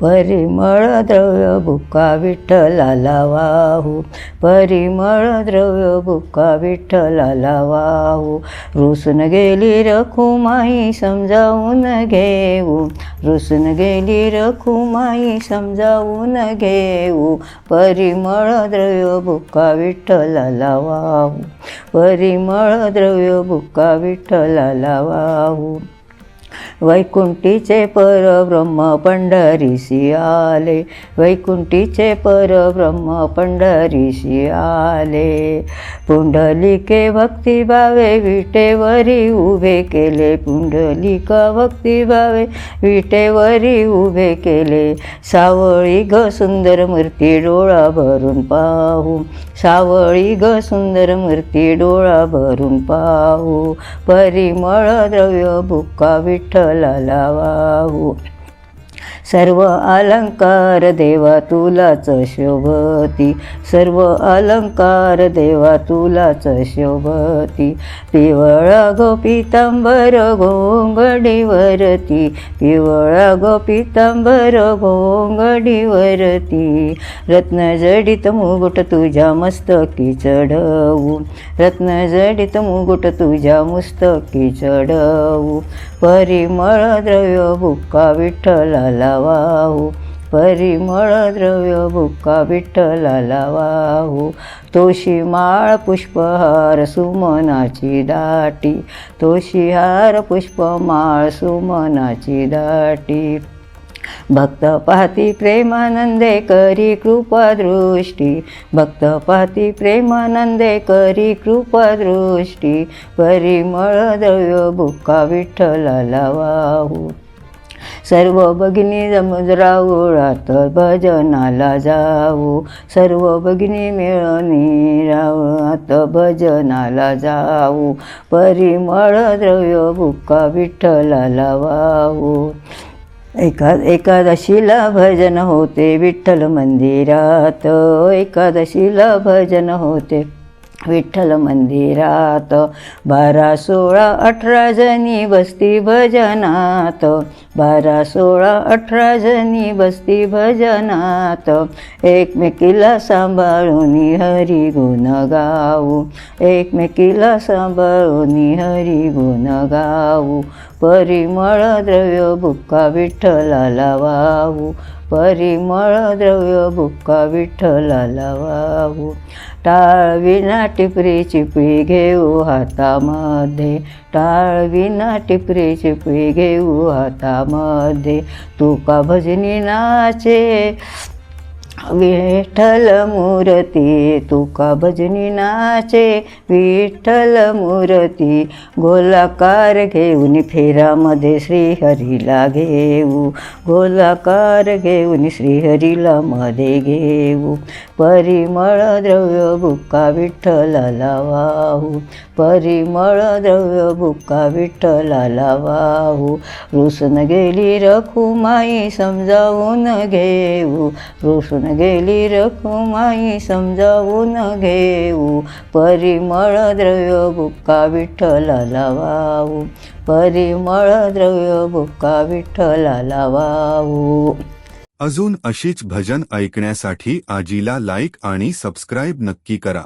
परिमळ द्रव्य बुका विठ्ठलाला वाहू परिमळ द्रव्य बुका विठ्ठलाला वाहू रुसून गेली रखुमाई समजावून घेऊ. रुसून गेली रखुमाई समजावून घेऊ. परिमळ द्रव्य बुका विठ्ठलाला वाहू परिमळ द्रव्य बुका विठ्ठलाला वाहू वैकुंठीचे परब्रह्म पंढरीसी आले. वैकुंठीचे परब्रह्म पंढरीसी आले. पुंडलिके भक्तिभावे विटेवरी उभे केले. पुंडलिक भक्तिभावे विटेवरी उभे केले. सावळी ग सुंदर मूर्ती डोळा भरून पाहू. सावळी ग सुंदर मूर्ती डोळा भरून पाहू. परिमळ द्रव्य बुक्का विट वाहू सर्व अलंकार देवा तुलाच शोभती. सर्व अलंकार देवा तुलाच शोभती. पिवळा गोपितांबर घोंगडीवरती पिवळा गोपितांबर घोंगडीवरती रत्न जडित तुझ्या मस्तकी चढवू. रत्न जडित मुकुट तुझ्या मस्तकी चढवू. परिमळ द्रव्य बुक्का विठ्ठलाला वाहू परिमळ द्रव्य बुक्का विठ्ठलाला वाहू. तोशी माळ पुष्पहार सुमनाची दाटी. तोशी हार पुष्पमाळ सुमनाची दाटी. भक्त पाहती प्रेमानंदे करी कृपादृष्टी भक्त पाहती प्रेमानंदे करी कृपादृष्टी परिमळ द्रव्य बुक्का विठ्ठलाला वाहू. सर्व भगिनी समुद्रावळात भजनाला जाऊ सर्व भगिनी मिळणी रावळात भजनाला जाऊ परिमळ द्रव्य बुक्का विठ्ठलाला वाऊ एका एकादशीला भजन होते विठ्ठल मंदिरात. एकादशीला भजन होते विठ्ठल मंदिरात. बारा सोळा अठरा जणी बसती भजनात. बारा सोळा अठरा जणी बसती भजनात. एकमेकीला सांभाळून हरी गुण गाऊ. एकमेकीला सांभाळून हरी गुण गाऊ. परिमळ द्रव्य बुक्का विठ्ठलाला वाहू. परिमळ द्रव्य बुक्का विठ्ठलाला वाहू. टाळविना टिपरी चिपळी घेऊ हातामध्ये. टाळविना टिपरी चिपळी घेऊ मध्ये तुका भजनी नाचे विठ्ठल मूर्ती तुका भजनी नाचे. विठ्ठल मूर्ती गोलाकार घेऊन फेरामध्ये श्रीहरीला घेऊ. गोलाकार घेऊन श्रीहरीला मध्ये घेऊ. परिमळ द्रव्य बुक्का विठ्ठलाला वाहू. परिमळ द्रव्य बुक्का विठ्ठलाला वाहू. रुसून गेली रखुमाई समजावून घेऊ. रुसून गेली रखुमाई समजावून घेऊ. परिमळ द्रव्य बुक्का विठ्ठलाला लावाऊ. परिमळ द्रव्य बुक्का विठ्ठलाला लावाऊ. अजून अशीच भजन ऐकण्यासाठी आजीला लाईक आणि सबस्क्राईब नक्की करा.